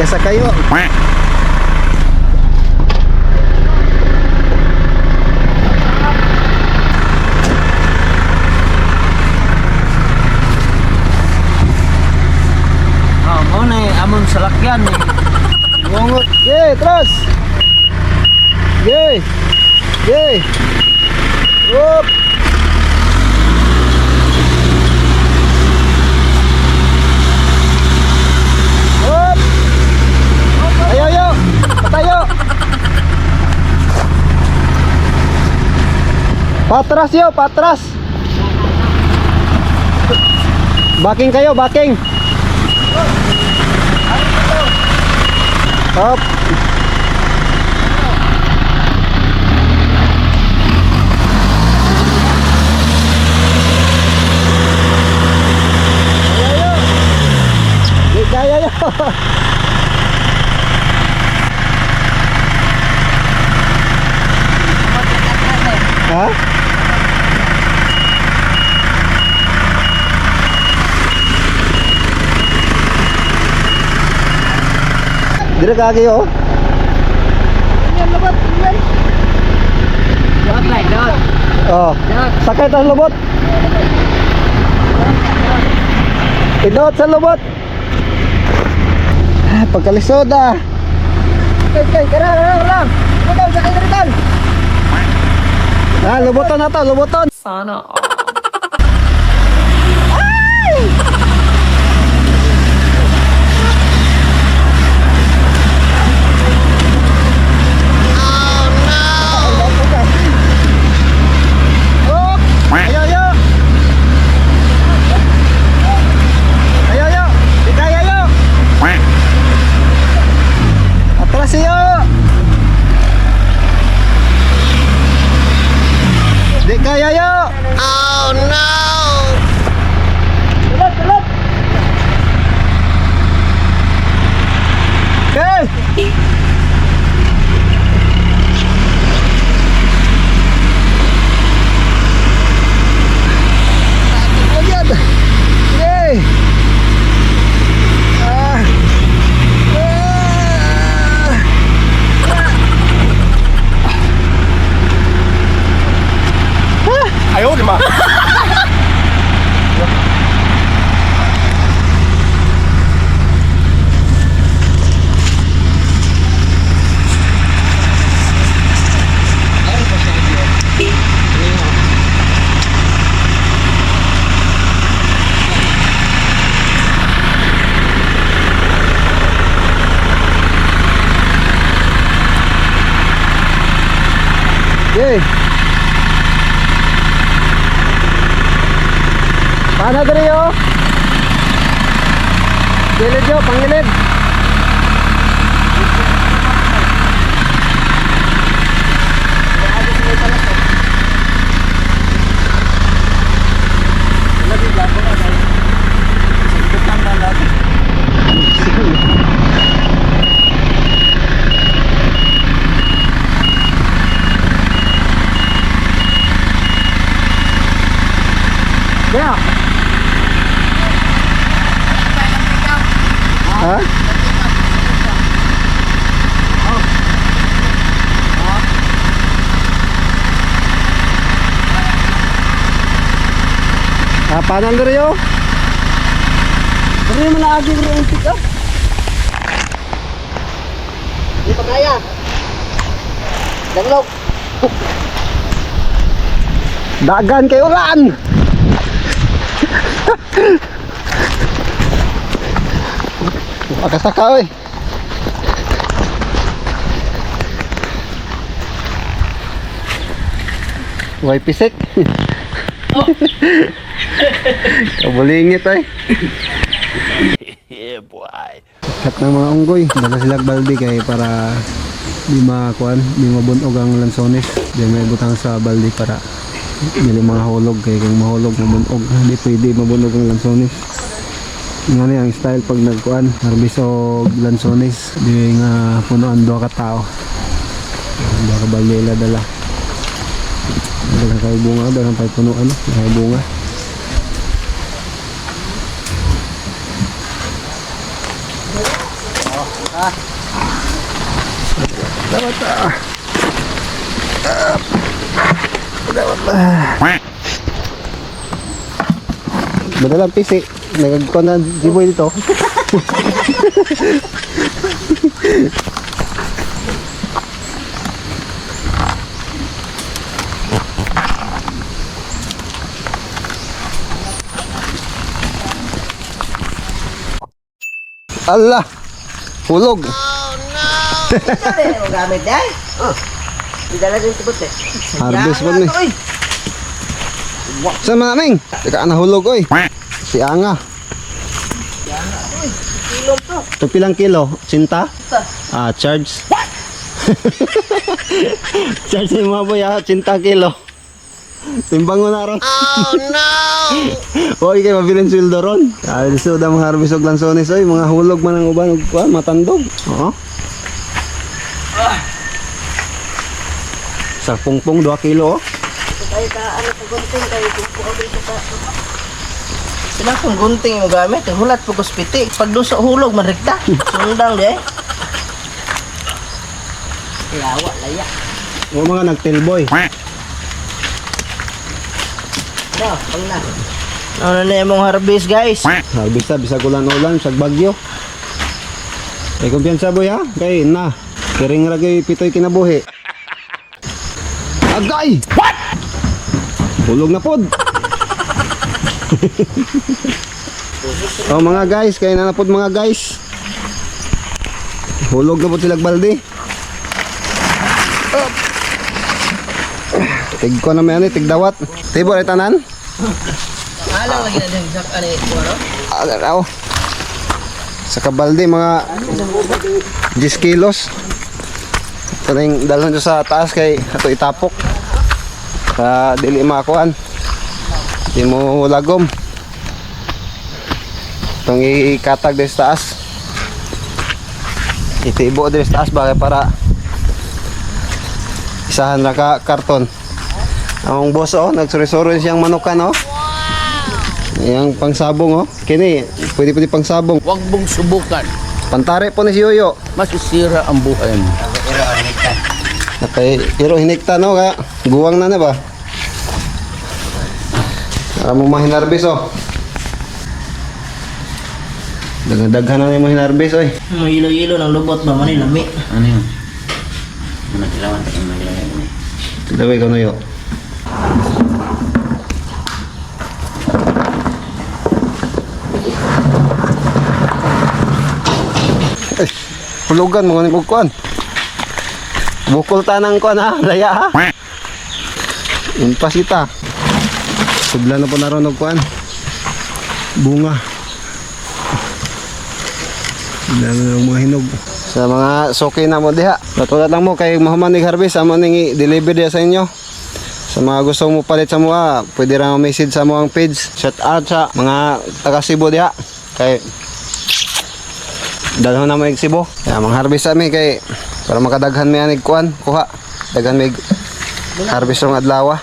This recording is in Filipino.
ka sa kayo. Ah, mo na eh, amon salakyan eh. Ngungot. Yay, terus. Yay. Yay. Up. Up. Patras yo, patras. Backing kayo, backing. Up. Di kaya yun. ha? Dire kagi oh. Dot like dot. Oh. Sakay tayo lubot. Idot sa lubot. Ah, pagkalisod ah. Kay kay kara kara kara. Ikaw sakay rin. Ah, luboton na to, luboton. Sana all. Oh! Ayo ayo. Ayo ayo. Di kaya ayo. Atras iyo. Di kaya ayo. Oh no. Tulot tulot. Okay. Ayan. Yay. Ah. Ah. Yay. Paano diri yo? Gilid yo, pangilid. Yeah. Ha? Ah, paano diri yo? Diri mo na agi ro yung pick up. Di pa kaya. Daglok. Dagan kay ulan. Makasaka oy. Way pisik. Kabulingit ay. Yeah, boy. Kat ng mga unggoy, dala sila balde kay para di makuan, di mabunog ang lansones. Di may butang sa balde para dili mga hulog kay kung mahulog mabunog, di pwede mabunog ang lansones. Nga ang style pag nagkuan, harbis o lansones, di nga punuan do ka tao. Dua ka balde ila dala. Dala kay bunga, dala kay punuan, kay bunga. Dapat ah. Dapat ah. Madalang pisi. Nagagkon na giboy dito. Allah! Hulog! Ano gamit day? Oh. Di dala din sa buti. Harvest mo ni. Sa maming! Teka na hulog oy. Si Anga. Kilo to. Ito pilang kilo? Cinta? Ah, charge. charge ni mga boy ah, cinta kilo. Timbang mo na ron. Oh no! Huwag kayo mabilin sweldo ron. Kaya gusto daw mga harvest og lansones oy, mga hulog man ang uban og kuan, matandog. Oo. Sa pungpong 2 kilo oh. Kaya ka ano sa gunting kaya kung po kami sa Sila kung gunting mo gamit, eh, hulat po kuspiti. Pag doon sa hulog, marikta. Sundang di eh. Lawa, laya. O mga nagtilboy. No, pag na. Ano na yung harvest guys? Harvest na, bisag ulan-ulan, bisag bagyo. Ay kumpiyansa boy ha, kay na. Kiring ragay pitoy kinabuhi. Agay! What? Hulog na pod. oh mga guys, kaya na na pod mga guys. Hulog na pod sila balde. Tig ko na may ano, tig dawat. Tibo ay tanan. Alang lagi na din sa ano ano? Agad ako. Sa kabalde, mga 10 kilos. Ito na yung dalhan sa taas kay ato itapok. Para dili makuan. Di mo lagom. Itong ikatag din sa taas. Itibo din sa taas bagay para isahan na ka karton. Ang boss oh, nagsuri-suri siyang manukan oh. Yang pangsabong oh. Kini, pwede pwede pangsabong. Huwag mong subukan. Pantare po ni si Yoyo. Masisira ang buhay mo. Nakay, pero hinikta no kaya guwang na na ba? Para mo mahinarbis oh. Daghan-daghan na yung mahinarbis oy. Mahilo-hilo ng lubot ba man lami. Ano yun? Ano kilawan tayo maglalagay mo? Daway ko na yo. Eh, hulugan mo ni kuan. Bukol tanang kuan ha, laya ha. Impasita. Sudla na po naroon og kuan. Bunga. Sudla na ng mga hinog. Sa mga soki na mo diha. Katulad lang mo kay mahuman nig harvest amo ning i-deliver diha sa inyo. Sa mga gusto mo palit sa mga, pwede ra message sa mga page. Shout out sa mga taga Cebu diha. Kay dalhon na mo ig Cebu. Kaya mga harvest kami kay para makadaghan mi anig kuan, kuha. Daghan mig harvest rong adlaw.